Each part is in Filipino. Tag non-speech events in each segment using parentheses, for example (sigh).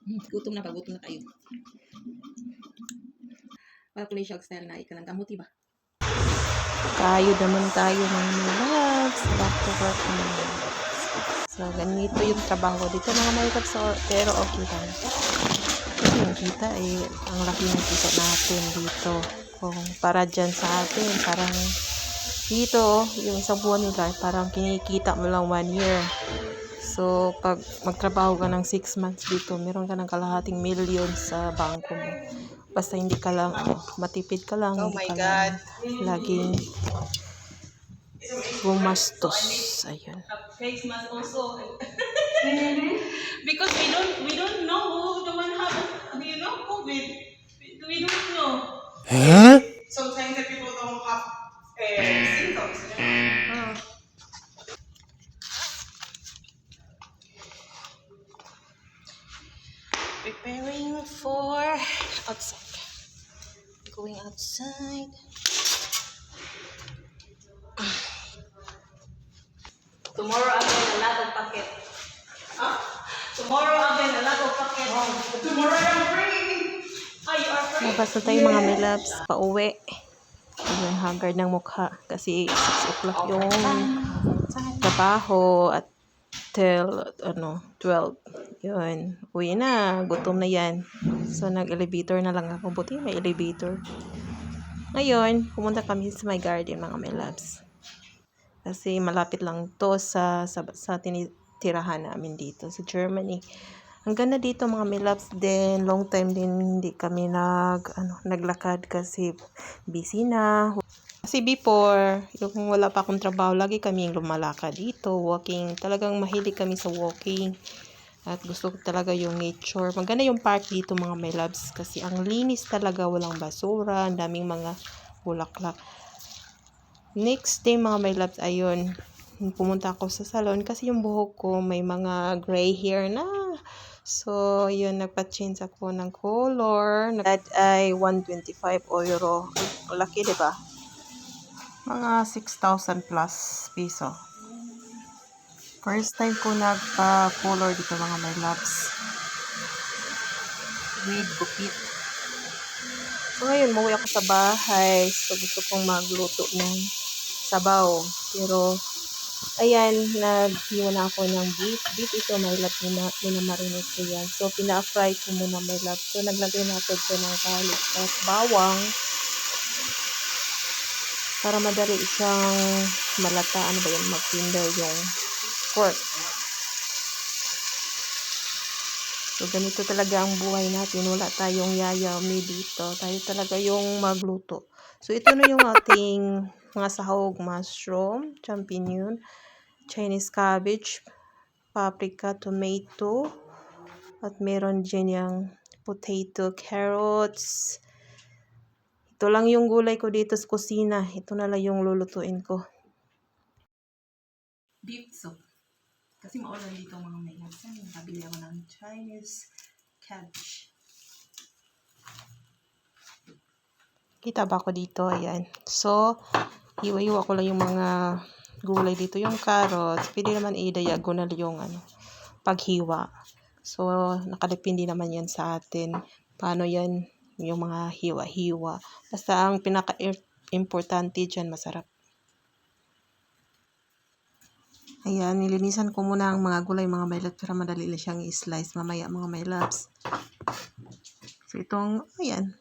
Hmm, gutom na ba? Gutom na tayo. Ko siya style na ikalang kamuti ba? Tayo naman tayo mga loves. Back to work na. So, ganito yung trabaho dito mga loves. So, pero okay lang. Kasi yung kita eh, ang laki ng kita natin dito. Kung para dyan sa atin, parang dito, yung isang buwan nila, parang kinikita mo lang one year. So, pag magtrabaho ka ng 6 months dito, meron ka ng kalahating million sa bangko mo. Basta hindi ka lang, ano, matipid ka lang. Oh hindi my ka God. lang laging gumastos. Ayun. Face mask also. (laughs) because we don't we don't know who the one have you know COVID. We, don't know. Sometimes the people don't have uh, symptoms. Ah. For outside. Going outside. Tomorrow again a lot of packet. Huh? Tomorrow again a lot of packet. tomorrow I'm free. Ah, you are free. Labas na tayo mga milaps. Pauwi. Ayun, haggard ng mukha. Kasi 6 o'clock yung trabaho at till ano 12 yun. Uwi na. Gutom na yan. So nag elevator na lang ako. Buti may elevator. Ngayon pumunta kami sa my garden mga my loves. Kasi malapit lang to sa sa, sa tinitirahan namin dito sa Germany. Ang ganda dito mga my loves din. Long time din hindi kami nag ano naglakad kasi busy na. Kasi before, yung wala pa akong trabaho, lagi kami lumalakad dito, walking. Talagang mahilig kami sa walking. At gusto ko talaga yung nature. Maganda yung park dito mga my loves. Kasi ang linis talaga, walang basura, ang daming mga bulaklak. Next day mga my loves, ayun, pumunta ako sa salon kasi yung buhok ko may mga gray hair na. So, yun, nagpa-change ako ng color. That ay 125 euro. Laki, ba? mga 6,000 plus piso. First time ko nagpa-color dito mga my loves. With gupit. So ngayon, mauwi ako sa bahay. So gusto kong magluto ng sabaw. Pero, ayan, naghiwa na ako ng beef. Beef ito, my love, muna, minamarinate ko yan. So, pina-fry ko muna, my love. So, naglagay na ako ng garlic at bawang para madali siyang malata. Ano ba yun? Mag-tinder yung pork. So, ganito talaga ang buhay natin. Wala tayong yayami dito. Tayo talaga yung magluto. So, ito na yung ating mga sahog, mushroom, champignon, Chinese cabbage, paprika, tomato, at meron dyan yung potato, carrots, ito lang yung gulay ko dito sa kusina. Ito na lang yung lulutuin ko. Beef soup. Kasi maulan dito mga may lasan. Nakabili ako ng Chinese cabbage. Kita ba ako dito? Ayan. So, hiwa-hiwa ko lang yung mga gulay dito. Yung carrots, pwede naman i-diagonal yung ano, paghiwa. So, nakadepende naman yan sa atin. Paano yan yung mga hiwa-hiwa. Basta ang pinaka-importante dyan, masarap. Ayan, nilinisan ko muna ang mga gulay, mga my loves, para madali lang siyang i-slice mamaya, mga my loves. So, itong, ayan.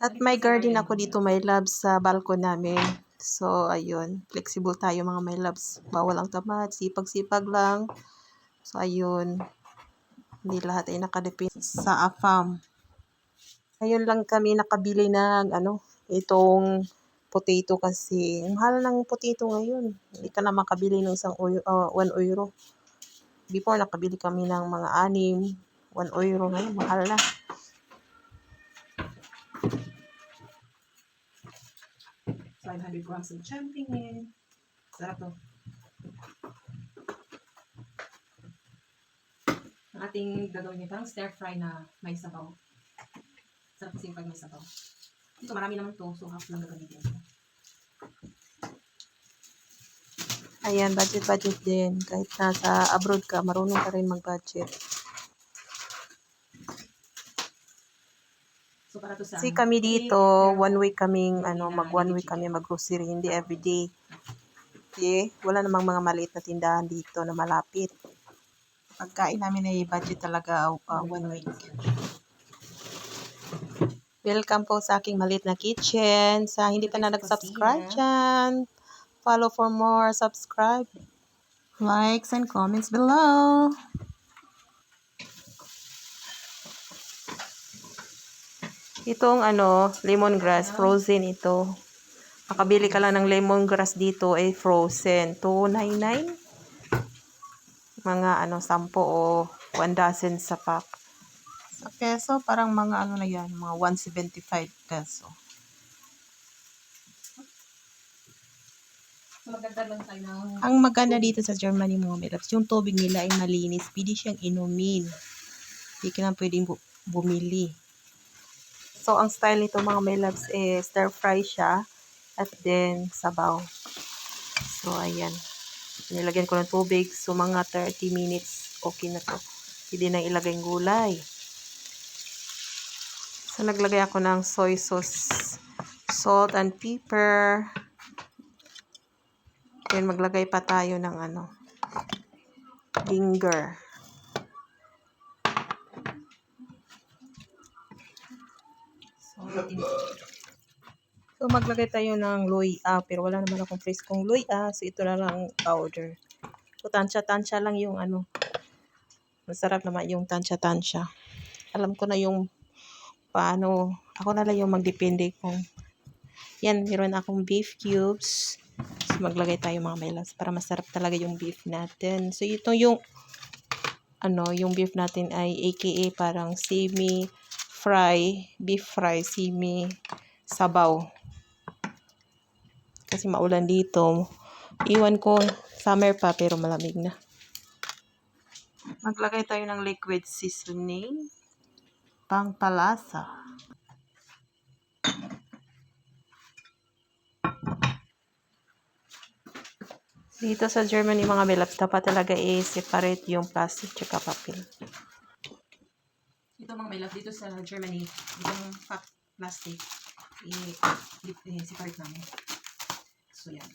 At may garden ako dito, my loves, sa balcony namin. So, ayun, flexible tayo, mga my loves. Bawal ang tamad, sipag-sipag lang. So, ayun, hindi lahat ay nakadepende sa AFAM. Ngayon lang kami nakabili ng ano, itong potato kasi mahal ng potato ngayon. Hindi ka na makabili ng isang euro, uh, 1 euro. Before nakabili kami ng mga anim, 1 euro ngayon, mahal na. Five hundred grams of champignon. Sarap to. Ang ating gagawin parang stir fry na may sabaw. Sarap kasi pag may sabaw. Ito marami naman to, so half lang gagamitin ko. Ayan, budget-budget din. Kahit nasa abroad ka, marunong ka rin mag-budget. So, para to sa... Kasi kami dito, one week kaming, ano, mag one week kami mag-grocery, hindi everyday. Okay? Wala namang mga maliit na tindahan dito na malapit. Pagkain namin ay budget talaga uh, one week. Welcome po sa aking maliit na kitchen. Sa hindi pa na nag-subscribe dyan, follow for more, subscribe. Likes and comments below. Itong ano, lemongrass, frozen ito. Makabili ka lang ng lemongrass dito ay frozen. 299. Mga ano, 10 o 1 dozen sa pack. Sa peso, parang mga ano na yan, mga 175 peso. So, magdagdag lang tayo ng... Ang maganda dito sa Germany mga melabs, yung tubig nila ay malinis. Pwede siyang inumin. Hindi ka na pwedeng bu- bumili. So, ang style nito mga melabs eh, stir fry siya at then sabaw. So, ayan. Nilagyan ko ng tubig. So, mga 30 minutes, okay na to. Pwede na ilagay gulay. So, naglagay ako ng soy sauce, salt and pepper. Then, maglagay pa tayo ng ano, ginger. So, so maglagay tayo ng luya, pero wala naman akong freskong luya, so ito na lang powder. So, tansya-tansya lang yung ano, masarap naman yung tansya-tansya. Alam ko na yung paano, ako na lang yung magdepende kung, yan, meron akong beef cubes, So, maglagay tayo mga melas para masarap talaga yung beef natin. So, ito yung ano, yung beef natin ay aka parang semi fry, beef fry, semi sabaw. Kasi maulan dito. Iwan ko, summer pa pero malamig na. Maglagay tayo ng liquid seasoning. Pang palasa. Dito sa Germany mga melabs, dapat talaga i-separate yung plastic tsaka papel. Ito mga love dito sa Germany, itong plastic, i-separate namin. So, yan.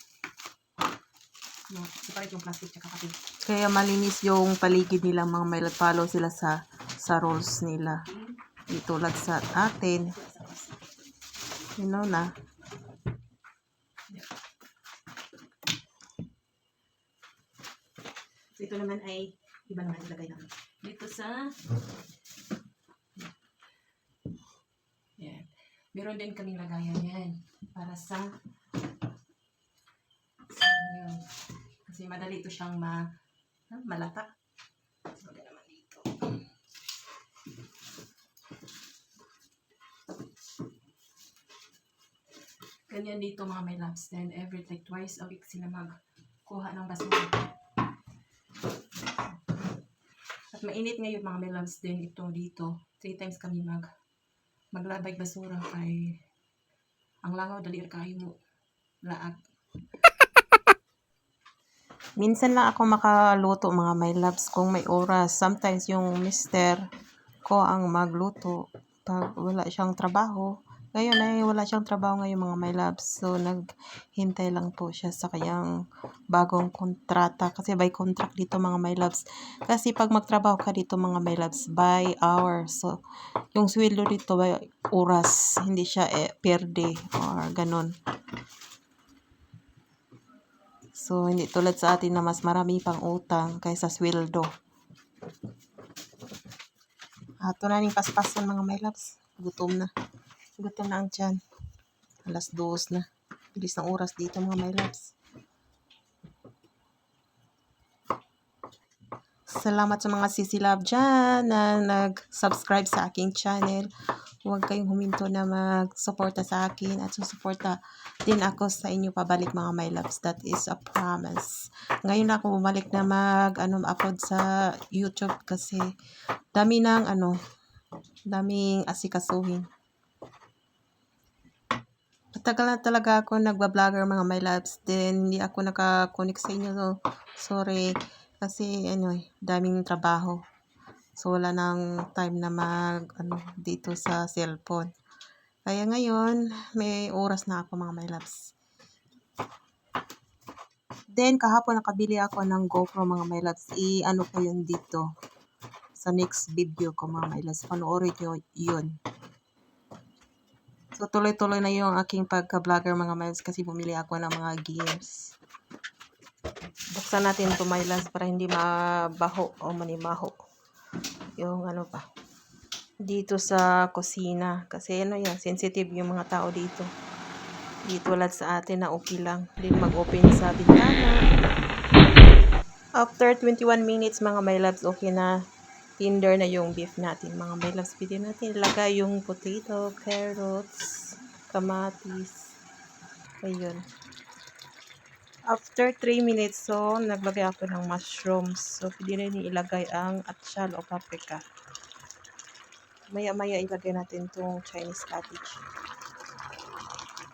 No, separate yung plastic tsaka kapit. Kaya malinis yung paligid nila mga melabs. Follow sila sa sa rules nila. Di tulad sa atin. You know na. Ito naman ay, iba naman ilagay namin. Dito sa, yan. Meron din kaming lagayan yan. Para sa, sa yun. Kasi madali ito siyang ma, ha, Ganyan dito mga may loves. Then every like twice a week sila magkuha ng basura. At mainit ngayon mga may loves din ito dito. Three times kami mag maglabay basura kay ang langaw dali kayo mo laag. (laughs) Minsan lang ako makaluto mga my loves kung may oras. Sometimes yung mister ko ang magluto pag wala siyang trabaho. Ngayon ay wala siyang trabaho ngayon mga my loves. So naghintay lang po siya sa kanyang bagong kontrata. Kasi by contract dito mga my loves. Kasi pag magtrabaho ka dito mga my loves by hour. So yung sweldo dito by oras. Hindi siya eh, per day or ganun. So, hindi tulad sa atin na mas marami pang utang kaysa sweldo. Ato na ning paspason mga my loves. Gutom na. Gutom na ang. Alas dos na. Bilis ng oras dito mga my loves. Salamat sa mga sisi love dyan na nag-subscribe sa aking channel. Huwag kayong huminto na mag-suporta sa akin at susuporta din ako sa inyo pabalik mga my loves. That is a promise. Ngayon ako bumalik na mag ano, upload sa YouTube kasi dami ng ano, daming asikasuhin. Matagal na talaga ako nagba-vlogger mga my loves. Then, hindi ako nakakonect sa inyo. So, sorry. Kasi, ano eh, daming trabaho. So, wala nang time na mag, ano, dito sa cellphone. Kaya ngayon, may oras na ako mga my loves. Then, kahapon nakabili ako ng GoPro mga my loves. I-ano ko yun dito. Sa next video ko mga my loves. Panoorin nyo yun. So, tuloy-tuloy na yung aking pagka-vlogger mga my loves kasi bumili ako ng mga games. Buksan natin ito my loves para hindi mabaho o manimaho. Yung ano pa. Dito sa kusina. Kasi ano yan, sensitive yung mga tao dito. Di tulad sa atin na okay lang. Din mag-open sa bintana. After 21 minutes mga my loves, okay na. Tinder na yung beef natin. Mga my loves, pwede natin ilagay yung potato, carrots, kamatis. Ayun. After 3 minutes, so, naglagay ako ng mushrooms. So, pwede rin ilagay ang atsyal o paprika. Maya-maya ilagay natin itong Chinese cabbage.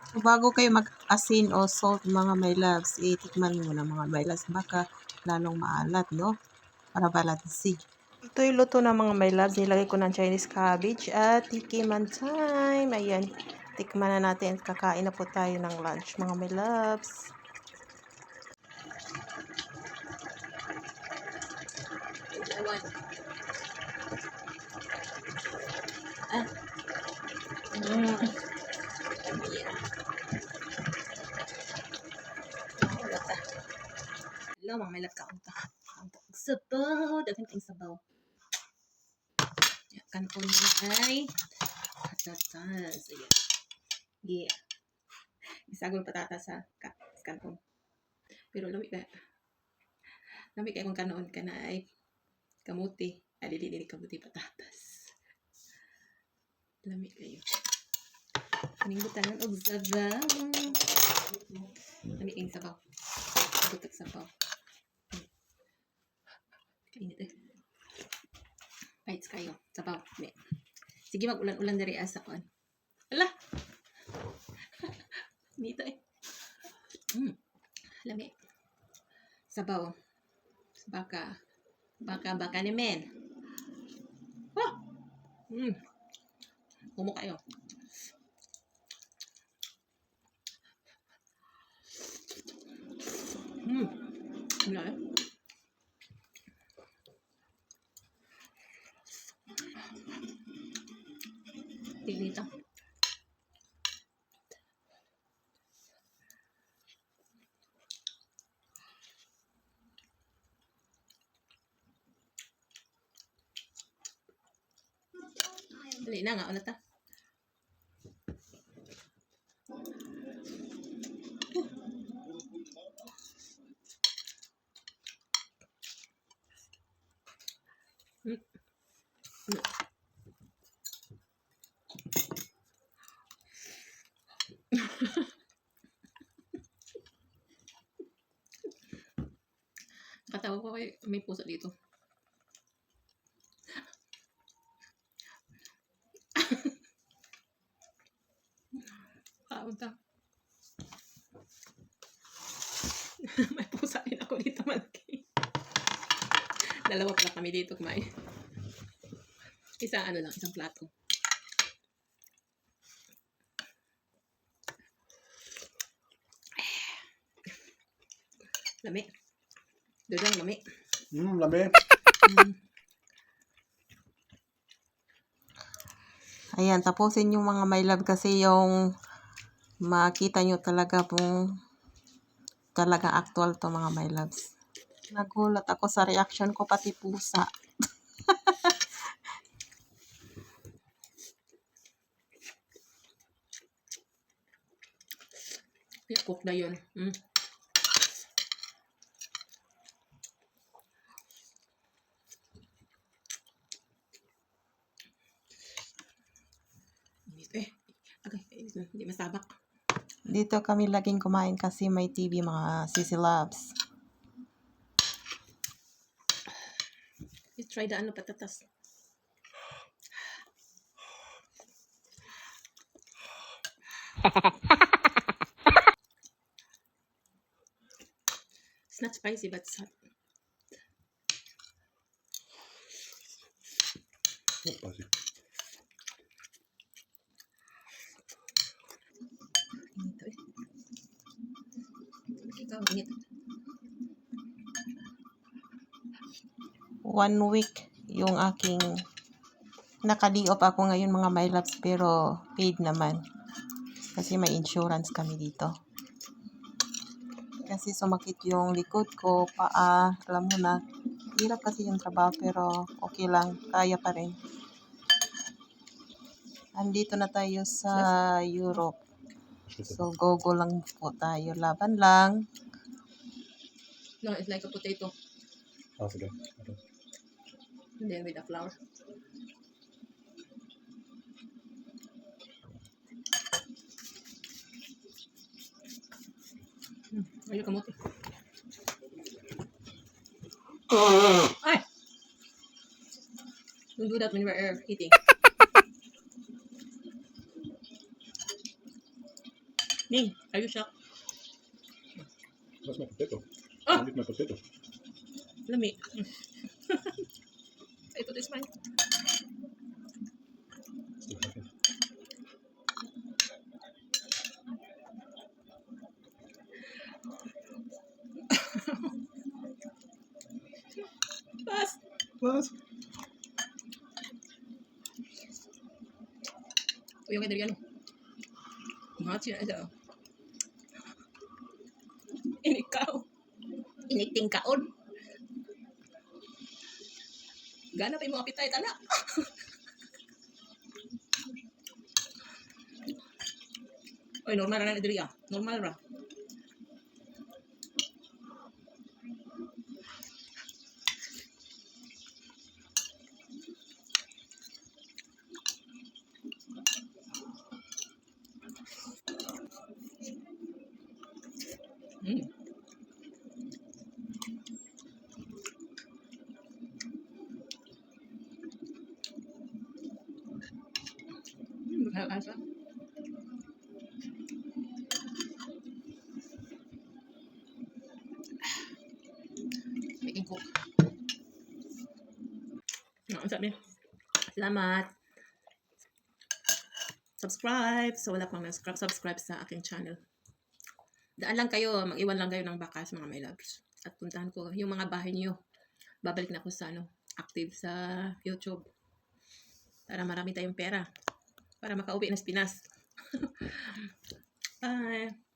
So, bago kayo mag-asin o salt mga my loves, itikman mo na mga my loves. Baka lalong maalat, no? Para balansi. Ito yung luto ng mga my loves. Nilagay ko ng Chinese cabbage at tikiman time. Ayan. Tikman na natin. Kakain na po tayo ng lunch mga my loves. Ah. Mm. Hello, mga may lagka. Ang ta- ang ta- Sabaw. Dagan tayong sabaw. Yan, Kanton mo ay patatas. Ayan. Yeah. Isagol patatas sa ka kanton. Pero lami ka. Lami kay kung kanoon ka na ay kamuti. Ay, dili, dili kamuti patatas. Lami kayo. Kaning butanan og sabaw. Lami kayong sabaw. Butak sabaw. Kainit eh. Bites kayo. Sabaw. Sige, mag-ulan-ulan dari asa ko. Ala! (laughs) Dito eh. Mm. Lami. Sabaw. Baka. Baka, baka ni men. Oh! Mm. Kumo kayo. Mm. Wala eh. Dito. Dali na nga, ulit ta. Katawa ko kay may puso dito. Kaunta. (laughs) may pusa din ako dito malaki. Dalawa pala kami dito kumain. Isang ano lang, isang plato. Lami. Dodong, lami. Hmm, labi. Mm. Ayan, tapusin yung mga my love kasi yung makita nyo talaga kung talaga actual to mga my loves. Nagulat ako sa reaction ko pati pusa. Cook na yun. Mm. Eh. Na. Hindi masabak dito kami laging kumain kasi may TV mga sisi loves. You try the ano patatas. (laughs) it's not spicy but it's hot. Not spicy. Init. One week yung aking nakaliop ako ngayon mga my loves pero paid naman. Kasi may insurance kami dito. Kasi sumakit yung likod ko, paa, alam mo na. Hirap kasi yung trabaho pero okay lang, kaya pa rin. Andito na tayo sa Europe. So, go-go lang po tayo. Laban lang. No, it's like a potato. Ah, sige. Okay. And then with the flour. Hmm, ayun kamote. Ay! Don't do that when we're eating. (laughs) Ning, are you shocked? That's my potato. Ah! I need my potato. Let me. (laughs) I put this mine. Okay. Pass! What? Kuya kay Dariano. Mahal siya siya. Initing kaon. Gana pa yung mga pitay. (laughs) Oy, normal ra na diri ah. Normal ra. Mm. Mm, Asa? Making cook. No, ang sabi. Salamat. Subscribe. So, wala pang subscribe sa aking channel. Daan lang kayo, mag-iwan lang kayo ng bakas mga my loves. At puntahan ko yung mga bahay niyo. Babalik na ako sa ano, active sa YouTube. Para marami tayong pera. Para makauwi ng Pinas. Bye! (laughs)